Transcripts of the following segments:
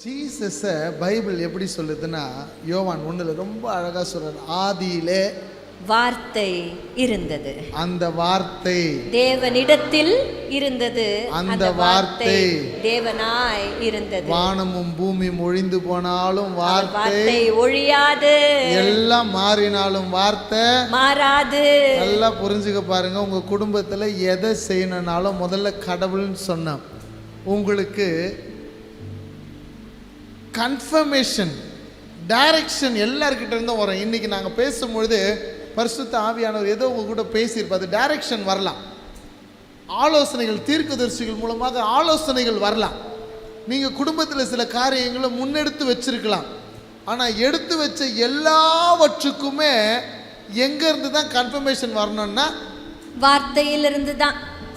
ஜீசஸை Bible எப்படி சொல்லுதுன்னா யோவான் ஒண்ணுல ரொம்ப அழகா சொல்றாரு ஆதியிலே வார்த்தை இருந்தது. அந்த வார்த்தை தேவனிடத்தில் இருந்தது. அந்த வார்த்தை தேவனாய் இருந்தது. வானமும் பூமியும் ஒழிந்து போனாலும் வார்த்தை வார்த்தை ஒழியாது. எல்லாம் மாறினாலும் வார்த்தை மாறாது. நல்லா புரிஞ்சுக்க பாருங்க உங்க குடும்பத்துல எதை செய்யணும்னாலும் முதல்ல கடவுள்னு சொன்னோம் உங்களுக்கு கன்ஃபர்மேஷன் டைரக்ஷன் எல்லார்கிட்ட இருந்தும் வரும். இன்னைக்கு நாங்க பேசும்பொழுது பரிசுத்த ஆவியானவர் ஏதோ உங்க கூட பேசியிருப்பாரு. டைரக்ஷன் வரலாம். ஆலோசனைகள் தீர்க்கதரிசிகள் மூலமாக ஆலோசனைகள் வரலாம். நீங்க குடும்பத்தில் சில காரியங்களை முன்னெடுத்து வச்சிருக்கலாம். ஆனா எடுத்து வச்ச எல்லாவற்றுக்குமே எங்க இருந்து தான் கன்ஃபர்மேஷன் வரணும்னா? வார்த்தையிலிருந்து தான்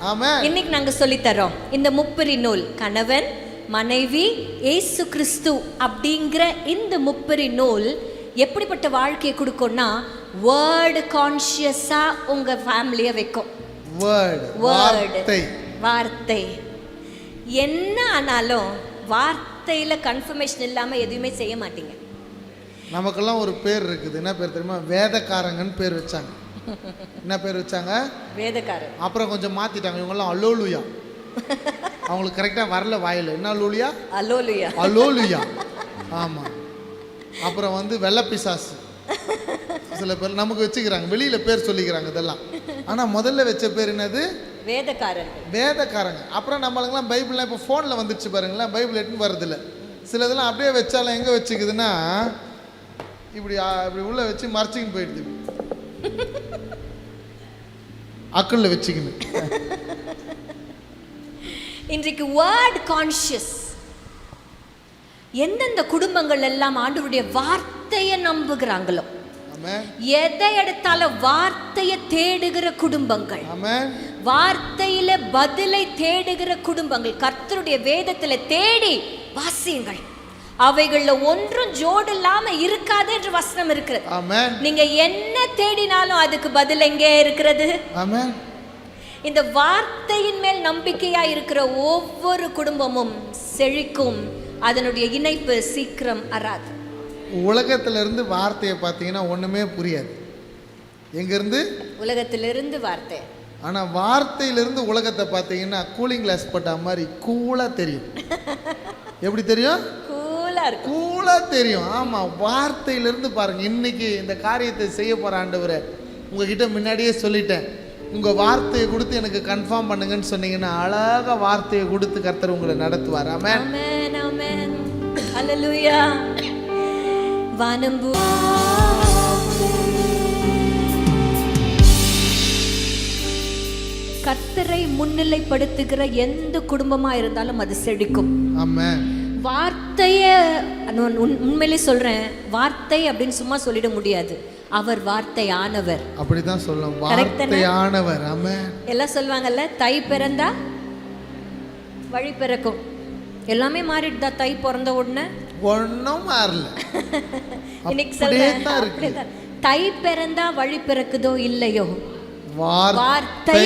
ஆமா இன்னைக்கு நாங்க சொல்லி தரோம் இந்த முப்பரி நூல் கணவன் மனைவி இயேசு கிறிஸ்து அப்படிங்கிற இந்த முப்பரி நூல் எப்படிப்பட்ட வாழ்க்கையை கொடுக்கும்னா வேர்டு கான்ஷியஸா உங்க ஃபேமிலியை வைக்கும். வேர்டு வேர்டு வார்த்தை. என்ன ஆனாலும் வார்த்தையில கன்ஃபர்மேஷன் இல்லாம எதுவுமே செய்ய மாட்டீங்க. நமக்கெல்லாம் ஒரு பேர் இருக்குது. என்ன பேர் தெரியுமா? வேதக்காரங்கன்னு பேர் வச்சாங்க. என்ன பேர் வச்சாங்க? வேதக்காரர். அப்புறம் கொஞ்சம் மாத்திட்டாங்க. இவங்கெல்லாம் அலோலுயா அவங்களுக்கு கரெக்டாக வரல வாயில். என்ன லூலியா அலோலுயா அலோலுயா ஆமாம் அப்புறம் வந்து வெள்ளப்பிசாசு சில பேர் நமக்கு வச்சுக்கிறாங்க. வெளியில் பேர் சொல்லிக்கிறாங்க இதெல்லாம். ஆனால் முதல்ல வச்ச பேர் என்னது? வேதக்காரர்கள். வேதக்காரங்க. அப்புறம் நம்மளுக்கெல்லாம் பைபிள்லாம் இப்போ ஃபோனில் வந்துச்சு பாருங்களேன். பைபிள் எட்டுன்னு வரதில்ல. சிலதெல்லாம் அப்படியே வச்சாலும் எங்கே வச்சுக்குதுன்னா இப்படி இப்படி உள்ளே வச்சு மறைச்சிக்கின்னு போயிடுது. அக்குள்ள வச்சுக்கணும் இன்றைக்கு வேர்ட் கான்ஷியஸ் எந்தெந்த குடும்பங்கள் எல்லாம் ஆண்டவருடைய வார்த்தையை நம்புகிறாங்களோ எதை எடுத்தாலும் வார்த்தையை தேடுகிற குடும்பங்கள் வார்த்தையில பதிலை தேடுகிற குடும்பங்கள் கர்த்தருடைய வேதத்துல தேடி வாசியுங்கள். அவைகள்ல ஒன்றும் ஜோடு இல்லாம இருக்காது என்று வசனம் இருக்கிறது. நீங்க என்ன தேடினாலும் அதுக்கு பதில் எங்கே இருக்கிறது? இந்த வார்த்தையின் மேல் நம்பிக்கையா இருக்கிற ஒவ்வொரு குடும்பமும் செழிக்கும். அதனுடைய இணைப்பு சீக்கிரம் அறாது உலகத்துல இருந்து வார்த்தையை பார்த்தீங்கன்னா ஒன்றுமே புரியாது. எங்கேருந்து? உலகத்திலிருந்து வார்த்தை. ஆனால் வார்த்தையிலிருந்து உலகத்தை பார்த்தீங்கன்னா கூலிங் கிளாஸ் போட்ட மாதிரி கூலாக தெரியும். எப்படி தெரியும்? கூலா இருக்கும். கூலாக தெரியும். ஆமாம் வார்த்தையிலிருந்து பாருங்க. இன்னைக்கு இந்த காரியத்தை செய்ய போகிற ஆண்டவரை உங்ககிட்ட முன்னாடியே சொல்லிட்டேன். உங்கள் வார்த்தையை கொடுத்து எனக்கு கன்ஃபார்ம் பண்ணுங்கன்னு சொன்னீங்கன்னா அழகாக வார்த்தையை கொடுத்து கர்த்தர் உங்களை நடத்துவார். ஆமென் ஆமென் ஹalleluya வானம் பூ- கர்த்தரை முன்னிலைப்படுத்துகிற எந்த குடும்பமா இருந்தாலும் அது செழிக்கும். வார்த்தைய உண்மையிலே சொல்றேன். வார்த்தை அப்படின்னு சும்மா சொல்லிட முடியாது. அவர் வார்த்தை ஆனவர் அப்படி தான் சொல்லும். Correct தானே? வார்த்தையானவர். ஆமென். எல்லாம் சொல்லுவாங்கல்ல தை பிறந்தா வழி பிறக்கும். எல்லாமே மாறிடுதா தை பிறந்த உடனே? ஒன்றும் மாறல. இன்னைக்கு சொல்றேன். தை பிறந்தா வழி பிறக்குதோ இல்லையோ? வார்த்தை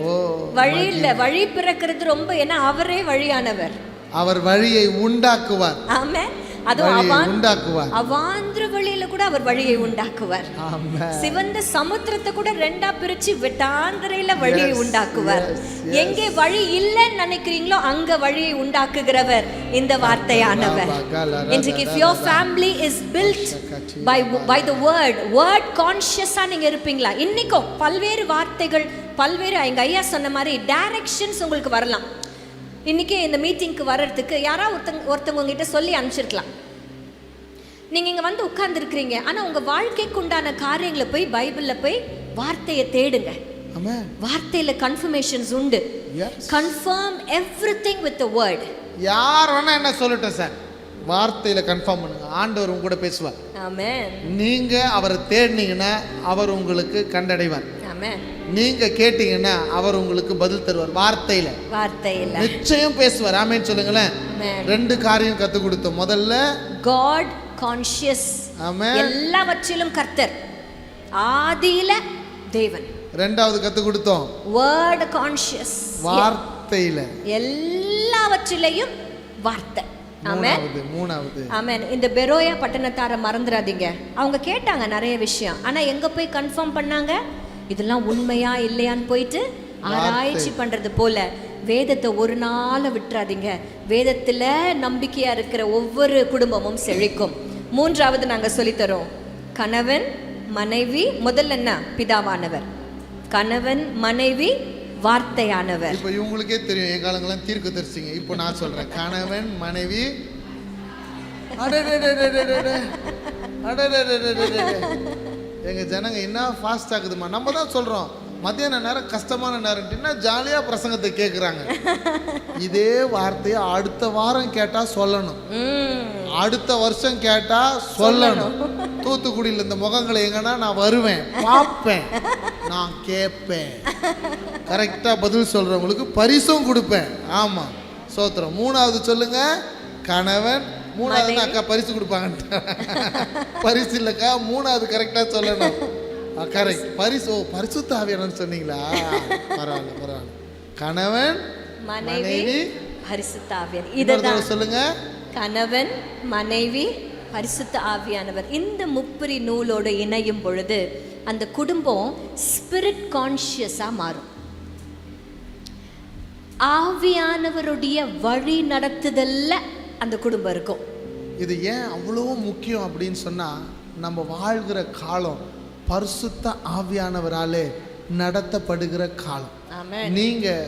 ஓ வழி இல்ல. வழி பிறக்கிறது ரொம்ப ஏன்னா அவரே வழியானவர். அவர் வழியை உண்டாக்குவார். ஆமே அதுவும் அவாந்திர வழியில கூட அவர் வழியை உண்டாக்குவார். சிவந்த சமுத்திரத்தை கூட ரெண்டா பிரிச்சு வெட்டாந்தரையில வழியை உண்டாக்குவார். எங்கே வழி இல்லைன்னு நினைக்கிறீங்களோ அங்க வழியை உண்டாக்குகிறவர் இந்த வார்த்தையானவர். இன்றைக்கு if your family is built by by the word word conscious-ஆ நீங்க இருப்பீங்களா? இன்னைக்கும் பல்வேறு வார்த்தைகள் பல்வேறு எங்க ஐயா சொன்ன மாதிரி டைரக்ஷன்ஸ் உங்களுக்கு வரலாம். இன்னைக்கு இந்த மீட்டிங்க்கு வர்றதுக்கு யாராவது ஒருத்தங்க ஒருத்தவங்க உங்ககிட்ட சொல்லி அனுப்பிச்சிருக்கலாம். நீங்க இங்க வந்து உட்கார்ந்துருக்கிறீங்க. ஆனா உங்க வாழ்க்கைக்கு உண்டான காரியங்களை போய் பைபிள்ல போய் வார்த்தையை தேடுங்க. வார்த்தையில கன்ஃபர்மேஷன்ஸ் உண்டு. Confirm everything with the word யார் வேணா என்ன சொல்லட்டும் சார் வார்த்தையில கன்ஃபார்ம் பண்ணுங்க. ஆண்டவர் உங்க கூட பேசுவார். ஆமென். நீங்க அவரை தேடினீங்கன்னா அவர் உங்களுக்கு கண்டடைவார். ஆமென். நீங்க கேட்டீங்கன்னா அவர் உங்களுக்கு பதில் தருவார். வார்த்தையில. வார்த்தையில. நிச்சயம் பேசுவார். ஆமேன்னு சொல்லுங்களேன். ரெண்டு காரியம் கத்து கொடுத்தோம். முதல்ல காட் கான்ஷியஸ் எல்லாவற்றிலும் கர்த்தர். ஆதியில தேவன். ரெண்டாவது கத்து கொடுத்தோம். வேர்ட் கான்ஷியஸ் வார்த்தையில. எல்லாவற்றிலையும் வார்த்தை. மூணாவது ஆமென் இந்த பெரோயா பட்டணத்தார மறந்துடாதீங்க. அவங்க கேட்டாங்க நிறைய விஷயம். ஆனா எங்க போய் கன்ஃபார்ம் பண்ணாங்க? இதெல்லாம் உண்மையா இல்லையான்னு போயிட்டு ஆராய்ச்சி பண்றது போல. வேதத்தை ஒரு நாளை விட்டுறாதீங்க. வேதத்துல நம்பிக்கையா இருக்கிற ஒவ்வொரு குடும்பமும் செழிக்கும். மூன்றாவது நாங்கள் சொல்லித்தரோம். கணவன் மனைவி முதல்ல என்ன? பிதாவானவர். கணவன் மனைவி வார்த்தையானவர். இப்போ இவங்களுக்கே தெரியும் என் காலங்களாம் தீர்க்க தரிசிங்க. இப்போ நான் சொல்றேன். கணவன் மனைவி எங்க ஜனங்க என்ன ஃபாஸ்ட் ஆகுதுமா நம்ம தான் சொல்றோம். மத்தியான நேரம் கஷ்டமான நேரம் என்ன ஜாலியா பிரசங்கத்தை கேட்குறாங்க இதே வார்த்தையை அடுத்த வாரம் கேட்டா சொல்லணும். அடுத்த வருஷம் கேட்டா சொல்லணும். தூத்துக்குடியில் இந்த முகங்களை எங்கன்னா நான் வருவேன் பார்ப்பேன் நான் கேட்பேன். கரெக்டா பதில் சொல்றவங்களுக்கு பரிசும் கொடுப்பேன். ஆமா. சோத்திரம் மூணாவது சொல்லுங்க கணவன் மூணாவது அக்கா பரிசு கொடுப்பாங்க பரிசு இல்லைக்கா மூணாவது கரெக்டா சொல்லணும். கரெக்ட் பரிசு ஓ பரிசு தாவியானு சொன்னீங்களா? பரவாயில்ல பரவாயில்ல. கணவன் மனைவி இன்னொரு இதுதான். தடவை சொல்லுங்க. கணவன் மனைவி பரிசுத்த ஆவியானவர். இந்த முப்பிரி நூலோடு இணையும் பொழுது அந்த குடும்பம் ஸ்பிரிட் கான்ஷியஸா மாறும். ஆவியானவருடைய வழி நடத்துதல்ல அந்த குடும்பம் இருக்கும். இது ஏன் அவ்வளோ முக்கியம் அப்படின்னு சொன்னால் நம்ம வாழ்கிற காலம் பரிசுத்த ஆவியானவராலே நடத்தப்படுகிற காலம். நீங்க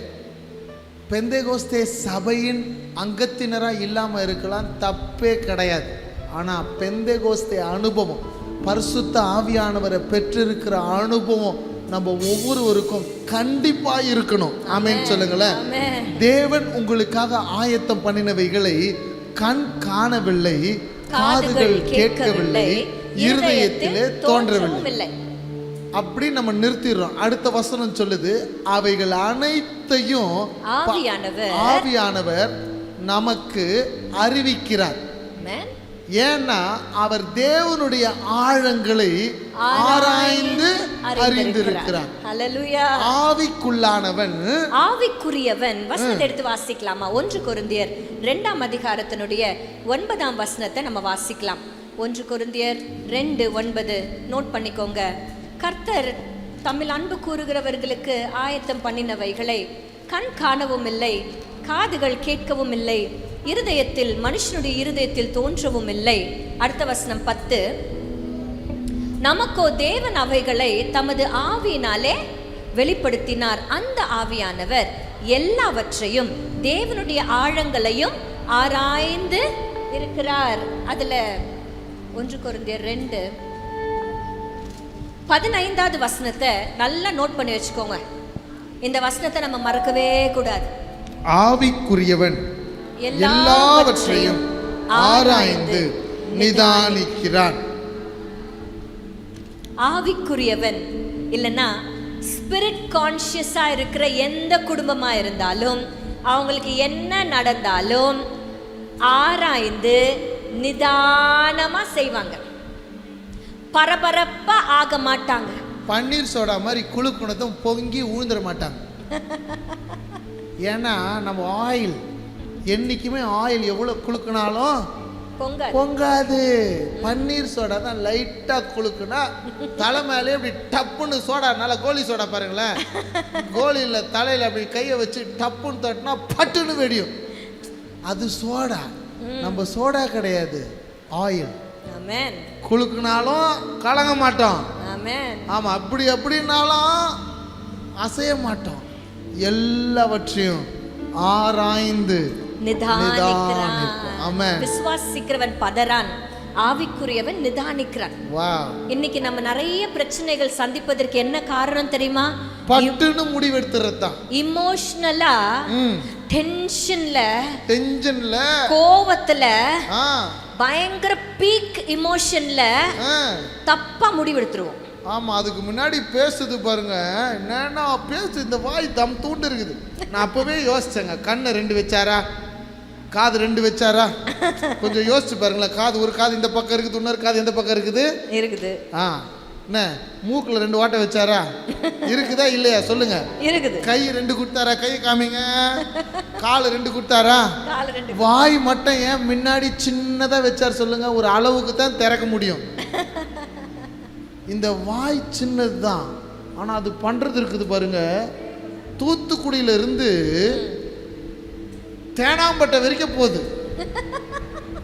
பெந்தேகோஸ்தே சபையின் அங்கத்தினரா இல்லாம இருக்கலாம் தப்பே கிடையாது. ஆனா பெந்தேகோஸ்தே அனுபவம் பரிசுத்த ஆவியானவரை பெற்றிருக்கிற அனுபவம் நம்ம ஒவ்வொருவருக்கும் கண்டிப்பா இருக்கணும். ஆமென்னு சொல்லுங்களேன். தேவன் உங்களுக்காக ஆயத்தம் பண்ணினவைகளை கண் காணவில்லை காதுகள் கேட்கவில்லை. இருதயத்திலே தோன்றவில்லை. அப்படி நம்ம நிறுத்திடுறோம். அடுத்த வசனம் சொல்லுது அவைகள் அனைத்தையும் ஆவியானவர் நமக்கு அறிவிக்கிறார். ஏன்னா அவர் தேவனுடைய ஆழங்களை ஆராய்ந்து அறிந்திருக்கிறார். ஆவிக்குள்ளானவன் ஆவிக்குரியவன். வசனத்தை எடுத்து வாசிக்கலாமா? ஒன்று கொருந்தியர் ரெண்டாம் அதிகாரத்தினுடைய ஒன்பதாம் வசனத்தை நம்ம வாசிக்கலாம். ஒன்று குருந்தியர் ரெண்டு ஒன்பது. நோட் பண்ணிக்கோங்க. கர்த்தர் தமிழ் அன்பு கூறுகிறவர்களுக்கு ஆயத்தம் பண்ணினவைகளை கண் காணவும் இல்லை காதுகள் கேட்கவும் இல்லை இருதயத்தில் மனுஷனுடைய இருதயத்தில் தோன்றவும் இல்லை. அடுத்த வசனம் பத்து. நமக்கோ தேவன் அவைகளை தமது ஆவியினாலே வெளிப்படுத்தினார். அந்த ஆவியானவர் எல்லாவற்றையும் தேவனுடைய ஆழங்களையும் ஆராய்ந்து இருக்கிறார். அதுல ஒன்று கொரிந்தியர் ரெண்டு. பதினைந்தாவது வசனத்தை நல்லா நோட் பண்ணி வச்சுக்கோங்க. இந்த வசனத்தை நம்ம மறக்கவே கூடாது. ஆவிக்குரியவன் எல்லாவற்றையும் ஆராய்ந்து நிதானிக்கிறான். ஆவிக்குரியவன் இல்லைன்னா ஸ்பிரிட் கான்ஷியஸா இருக்கிற எந்த குடும்பமா இருந்தாலும் அவங்களுக்கு என்ன நடந்தாலும் ஆராய்ந்து நிதானமா செய்வாங்க. பரபரப்பா ஆக மாட்டாங்க. பன்னீர் சோடா மாதிரி குழுக்குனதும் பொங்கி ஊழ்ந்துட மாட்டாங்க. ஏன்னா நம்ம ஆயில் என்னைக்குமே ஆயில் எவ்வளோ குளுக்குனாலும் பொங்க பொங்காது. பன்னீர் சோடா தான் லைட்டாக குளுக்குனா தலை மேலே இப்படி டப்புன்னு சோடா நல்லா கோலி சோடா பாருங்களேன். கோலியில் தலையில் அப்படி கையை வச்சு டப்புன்னு தட்டினா பட்டுன்னு வெடியும். அது சோடா. நம்ம சோடா கிடையாது ஆயில் ஆமென். குளுக்குனாலும் கலங்க மாட்டோம். ஆமாம் அப்படி அப்படின்னாலும் அசைய மாட்டோம். எல்லாவற்றையும் ஆராய்ந்து. விசுவாசிக்கிறவன் பதறான். ஆவிக்குரியவன் நிதானிக்கிறான். வா இன்னைக்கு நம்ம நிறைய பிரச்சனைகள் சந்திப்பதற்கு என்ன காரணம் தெரியுமா? பட்டுன்னு முடிவெடுத்துறது தான் இமோஷனலா டென்ஷன்ல டென்ஷன்ல கோவத்துல பயங்கர பீக் இமோஷன்ல தப்பா முடிவெடுத்துருவோம். ஆமா அதுக்கு முன்னாடி பேசுது பாருங்க. என்னன்னா பேசு இந்த வாய் தம் தூண்டு இருக்குது. நான் அப்பவே யோசிச்சேங்க. கண்ணை ரெண்டு வச்சாரா? காது ரெண்டு வச்சாரா? கொஞ்சம் யோசிச்சு பாருங்களேன். காது ஒரு காது இந்த பக்கம் இருக்குது இன்னொரு காது இந்த பக்கம் இருக்குது. இருக்குது. ஆ. என்ன? மூக்குல ரெண்டு ஓட்டை வச்சாரா? இருக்குதா இல்லையா? சொல்லுங்க. இருக்குது. கை ரெண்டு கொடுத்தாரா? கை காமிங்க. கால் ரெண்டு கொடுத்தாரா? வாய் மட்டும் ஏன் முன்னாடி சின்னதா வச்சார் சொல்லுங்க. ஒரு அளவுக்கு தான் திறக்க முடியும். இந்த வாய் சின்னது தான் ஆனா அது பண்றது இருக்குது பாருங்க. தூத்துக்குடியில இருந்து தேனாம்பட்டை வரைக்கும் போகுது.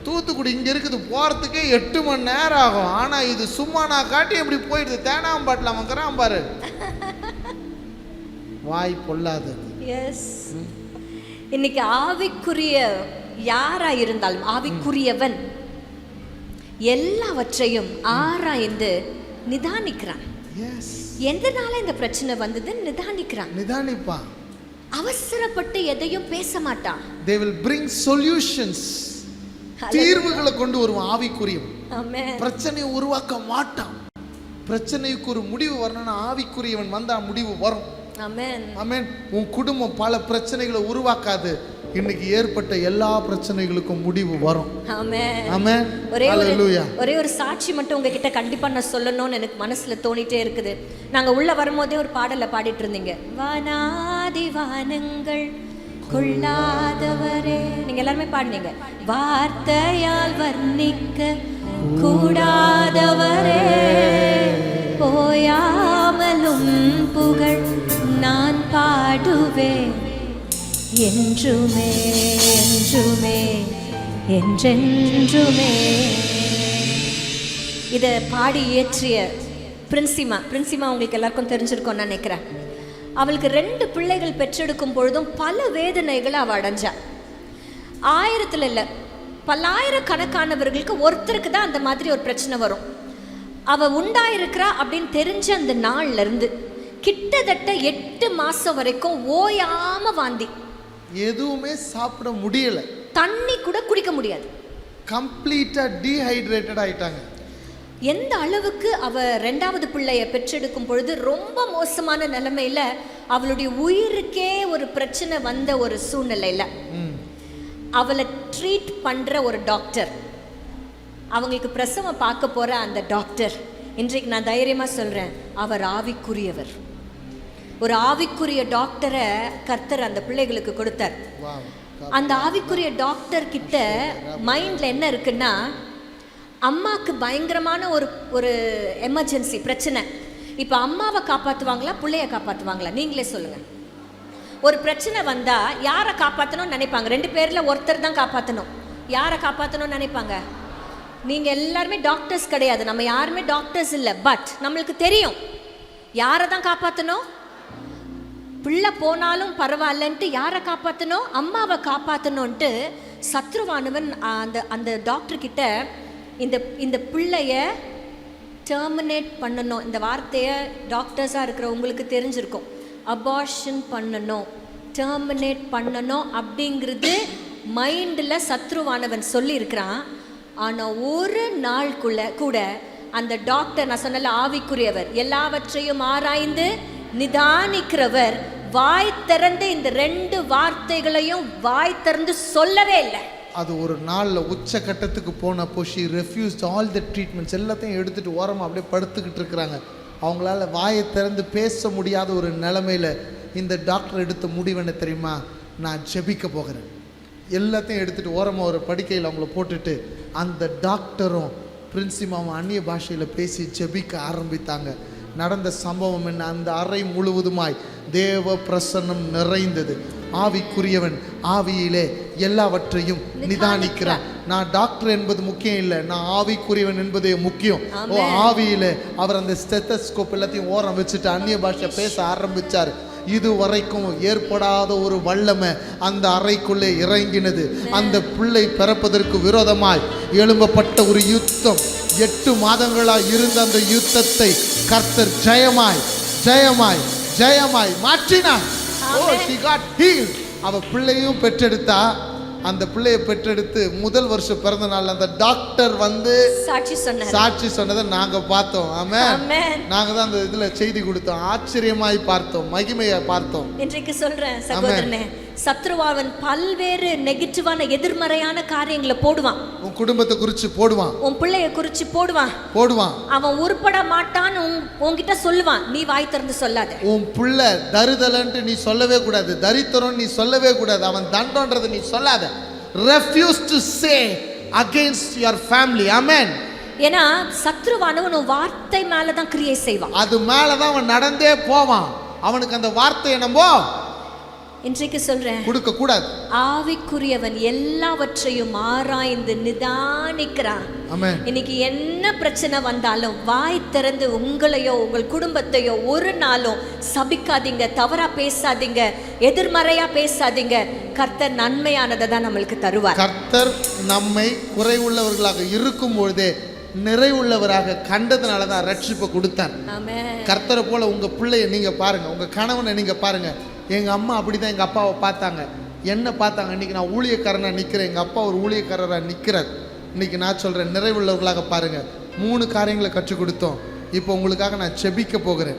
தூத்துக்குடி இங்க இருக்குது போறதுக்கே எட்டு மணி நேரம் ஆகும். ஆனா இது சும்மா நான் காட்டி இப்படி போயிடுது. தேனாம்பாட்டில் அவங்கிறான் பாரு. வாய் பொல்லாதது எஸ் இன்னைக்கு ஆவிக்குரிய யாரா இருந்தாலும் ஆவிக்குரியவன் எல்லாவற்றையும் ஆராய்ந்து நிதானிக்கிறான். எஸ் எதனால இந்த பிரச்சனை வந்ததுன்னு நிதானிக்கிறான். நிதானிப்பா அவசரப்பட்டு எதையும் பேச மாட்டான். தே வில் பிரிங் சொல்யூஷன்ஸ் தீர்வுகளை கொண்டு வருவான் ஆவிக்குரியவன். பிரச்சனையை உருவாக்க மாட்டான். பிரச்சனைக்கு ஒரு முடிவு வரணும்னா ஆவிக்குரியவன் வந்தா முடிவு வரும். ஆமென் உன் குடும்பம் பல பிரச்சனைகளை உருவாக்காது. இன்னைக்கு ஏற்பட்ட எல்லா பிரச்சனைகளுக்கும் முடிவு வரும். ஒரே ஒரு ஒரே ஒரு சாட்சி மட்டும் உங்ககிட்ட கண்டிப்பா நான் சொல்லணும்னு எனக்கு மனசுல தோணிட்டே இருக்குது. நாங்க உள்ள வரும்போதே ஒரு பாடல பாடிட்டு இருந்தீங்க. வானாதி வானங்கள் கொள்ளாதவரே நீங்க எல்லாருமே பாடுனீங்க. வார்த்தையால் வர்ணிக்க கூடாதவரே. போயாமலும் புகழ் நான் பாடுவேன். என்றுமே என்றுமே என்றென்றுமே. இதை பாடி இயற்றிய பிரின்சிமா. பிரின்சிமா உங்களுக்கு எல்லாருக்கும் தெரிஞ்சிருக்கும்னு நினைக்கிறேன். அவளுக்கு ரெண்டு பிள்ளைகள் பெற்றெடுக்கும் பொழுதும் பல வேதனைகளை அவள் அடைஞ்சா. ஆயிரத்தில் இல்லை பல்லாயிரக்கணக்கானவர்களுக்கு ஒருத்தருக்கு தான் அந்த மாதிரி ஒரு பிரச்சனை வரும். அவ உண்டாயிருக்கிறா அப்படின்னு தெரிஞ்ச அந்த நாள்ல இருந்து கிட்டத்தட்ட எட்டு மாசம் வரைக்கும் ஓயாம வாந்தி. எதுவுமே சாப்பிட முடியல. தண்ணி கூட குடிக்க முடியாது. கம்ப்ளீட்டா டீஹைட்ரேட்டட் ஆயிட்டாங்க. எந்த அளவுக்கு அவ ரெண்டாவது பிள்ளைய பெற்றெடுக்கும் பொழுது ரொம்ப மோசமான நிலைமையில அவளுடைய உயிருக்கே ஒரு பிரச்சனை வந்த ஒரு சூழ்நிலையில. அவளை ட்ரீட் பண்ற ஒரு டாக்டர் அவங்களுக்கு பிரசவம் பார்க்க போற அந்த டாக்டர் இன்றைக்கு நான் தைரியமா சொல்றேன் அவர் ஆவிக்குரியவர். ஒரு ஆவிக்குரிய டாக்டரை கர்த்தர் அந்த பிள்ளைகளுக்கு கொடுத்தார். அந்த ஆவிக்குரிய டாக்டர் கிட்ட மைண்ட்ல என்ன இருக்குன்னா அம்மாக்கு பயங்கரமான ஒரு ஒரு எமர்ஜென்சி பிரச்சனை. இப்போ அம்மாவை காப்பாற்றுவாங்களா பிள்ளைய காப்பாற்றுவாங்களா நீங்களே சொல்லுங்கள் ஒரு பிரச்சனை வந்தால் யாரை காப்பாற்றணும்னு நினைப்பாங்க? ரெண்டு பேரில் ஒருத்தர் தான் காப்பாற்றணும் யாரை காப்பாற்றணும்னு நினைப்பாங்க? நீங்கள் எல்லாருமே டாக்டர்ஸ் கிடையாது. நம்ம யாருமே டாக்டர்ஸ் இல்லை. பட் நம்மளுக்கு தெரியும். யாரை தான் காப்பாற்றணும் பிள்ளை போனாலும் பரவாயில்லன்ட்டு யாரை காப்பாற்றணும் அம்மாவை காப்பாற்றணுன்ட்டு சத்ருவானவன் அந்த அந்த டாக்டர் கிட்ட இந்த இந்த பிள்ளைய டெர்மினேட் பண்ணணும். இந்த வார்த்தையை டாக்டர்ஸாக இருக்கிற உங்களுக்கு தெரிஞ்சிருக்கும். அபார்ஷன் பண்ணணும். டெர்மினேட் பண்ணணும் அப்படிங்கிறது மைண்டில் சத்ருவானவன் சொல்லியிருக்கிறான். ஆனால் ஒரு நாளுக்குள்ள கூட அந்த டாக்டர் நான் சொன்னல ஆவிக்குரியவர் எல்லாவற்றையும் ஆராய்ந்து நிதானிக்கிறவர் வாய் திறந்து இந்த ரெண்டு வார்த்தைகளையும் வாய் திறந்து சொல்லவே இல்லை. அது ஒரு நாளில் உச்ச கட்டத்துக்கு போனப்போ she refused all the treatments எல்லாத்தையும் எடுத்துகிட்டு ஓரமாக அப்படியே படுத்துக்கிட்டு இருக்கிறாங்க. அவங்களால வாயை திறந்து பேச முடியாத ஒரு நிலமையில இந்த டாக்டர் எடுத்த முடிவு தெரியுமா? நான் ஜெபிக்க போகிறேன். எல்லாத்தையும் எடுத்துகிட்டு ஓரமாக ஒரு படுக்கையில் அவங்கள போட்டுட்டு அந்த டாக்டரும் பிரின்சிமாவும் அந்நிய பாஷையில் பேசி ஜெபிக்க ஆரம்பித்தாங்க. நடந்த சம்பவம் என்ன? அந்த அறை முழுவதுமாய் தேவ பிரசன்னம் நிறைந்தது. ஆவிக்குரியவன் ஆவியிலே எல்லாவற்றையும் நிதானிக்கிறான் நான் டாக்டர் என்பது முக்கியம் இல்லை நான் ஆவிக்குரியவன் என்பதே முக்கியம். ஓ ஆவியிலே அவர் அந்த ஸ்டெத்தஸ்கோப் எல்லாத்தையும் ஓரம் வச்சுட்டு அந்நிய பாஷை பேச ஆரம்பிச்சார். இது வரைக்கும் ஏற்படாத ஒரு வல்லமை அந்த அறைக்குள்ளே இறங்கினது. அந்த பிள்ளை பிறப்பதற்கு விரோதமாய் எழும்பப்பட்ட ஒரு யுத்தம். எட்டு மாதங்களாய் இருந்த அந்த யுத்தத்தை கர்த்தர் ஜெயமாய் ஜெயமாய் ஜெயமாய் மாற்றினார். Healed. அவ பிள்ளையும் பெற்றெடுத்தா. அந்த பிள்ளையை பெற்றெடுத்து முதல் வருஷம் பிறந்த நாள் அந்த டாக்டர் வந்து சாட்சி சொன்னார். சாட்சி சொன்னதை நாங்க பார்த்தோம். ஆமென் நாங்க தான் அந்த இதுல செய்தி கொடுத்தோம். ஆச்சரியமாய் பார்த்தோம். மகிமையை பார்த்தோம். இன்றைக்கு சொல்றேன் சகோதரனே. சத்ருவாவன் பல்வேறு நெகட்டிவான எதிர்மறையான காரியங்களை போடுவான். உன் குடும்பத்தை குறித்து போடுவான். உன் பிள்ளைய குறிச்சு போடுவான். போடுவான். அவன் உருப்பட மாட்டான்னு உன் உன்கிட்ட சொல்லுவான். நீ வாய் திறந்து சொல்லாத. உன் புள்ள தருதலன்ட்டு நீ சொல்லவே கூடாது. தரித்திரம் நீ சொல்லவே கூடாது. அவன் தண்டோன்றதை நீ சொல்லாத. Refuse to say against your family amen ஏன்னா சத்ருவானவன் வார்த்தை மேலதான் கிரியை செய்வான். அது மேலே தான் அவன் நடந்தே போவான். அவனுக்கு அந்த வார்த்தையை நம்ம இன்றைக்கு சொல்றேன். கொடுக்க கூடாது. ஆவிக்குரியவன் எல்லாவற்றையும் ஆராய்ந்து நிதானிக்கிறான். இன்னைக்கு என்ன பிரச்சனை வந்தாலும் வாய் திறந்து உங்களையோ உங்கள் குடும்பத்தையோ ஒரு நாளும் சபிக்காதீங்க தவறா பேசாதீங்க எதிர்மறையா பேசாதீங்க. கர்த்தர் நன்மையானதை தான் நம்மளுக்கு தருவார். கர்த்தர் நம்மை குறைவுள்ளவர்களாக இருக்கும் பொழுதே நிறைவுள்ளவராக கண்டதுனால தான் ரட்சிப்பை கொடுத்தார். கர்த்தரை போல உங்க பிள்ளைய நீங்க பாருங்க உங்க கணவனை நீங்க பாருங்க. எங்க அம்மா அப்படிதான் எங்க அப்பாவை பார்த்தாங்க. என்ன பார்த்தாங்க. இன்னைக்கு நான் ஊழியக்காரனா நிக்கிறேன். எங்க அப்பா ஒரு ஊழியக்காரரா நிக்கிறார். இன்னைக்கு நான் சொல்றேன் நிறைவுள்ளவர்களாக பாருங்க. மூணு காரியங்களை கற்றுக் கொடுத்தோம். இப்போ உங்களுக்காக நான் செபிக்க போகிறேன்.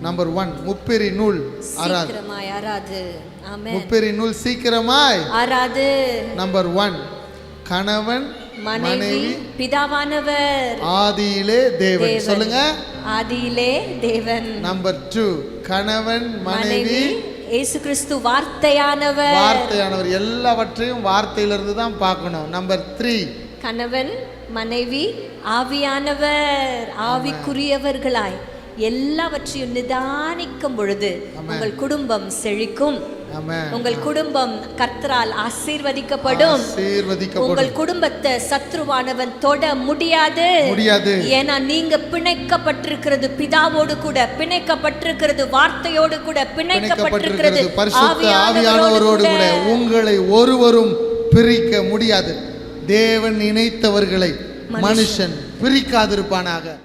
நம்பர் ஒன் முப்பெரி நூல் யாராது ஆமென். முப்பெரி நூல் சீக்கிரமாய். ஆறாது நம்பர் ஒன் கணவன் மனைவி பிதாவானவர். ஆதியிலே தேவன். தேவன். சொல்லுங்க. ஆதியிலே தேவன். நம்பர் டூ கணவன் மனைவி இயேசு கிறிஸ்து வார்த்தையானவர். வார்த்தையானவர். எல்லாவற்றையும் வார்த்தையிலிருந்து தான் பார்க்கணும். நம்பர் த்ரீ கணவன் மனைவி ஆவியானவர் ஆவிக்குரியவர்களாய். எல்லாவற்றையும் நிதானிக்கும் பொழுது உங்கள் குடும்பம் செழிக்கும். உங்கள் குடும்பம் கர்த்தரால் ஆசீர்வதிக்கப்படும். உங்கள் குடும்பத்தை சத்ருவானவன் தொட முடியாது. முடியாது. ஏன்னா நீங்க பிணைக்கப்பட்டிருக்கிறது பிதாவோடு கூட பிணைக்கப்பட்டிருக்கிறது வார்த்தையோடு கூட பிணைக்கப்பட்டிருக்கிறது ஆவியானவரோடு கூட. உங்களை ஒருவரும் பிரிக்க முடியாது. தேவன் இணைத்தவர்களை மனுஷன் பிரிக்காதிருப்பானாக.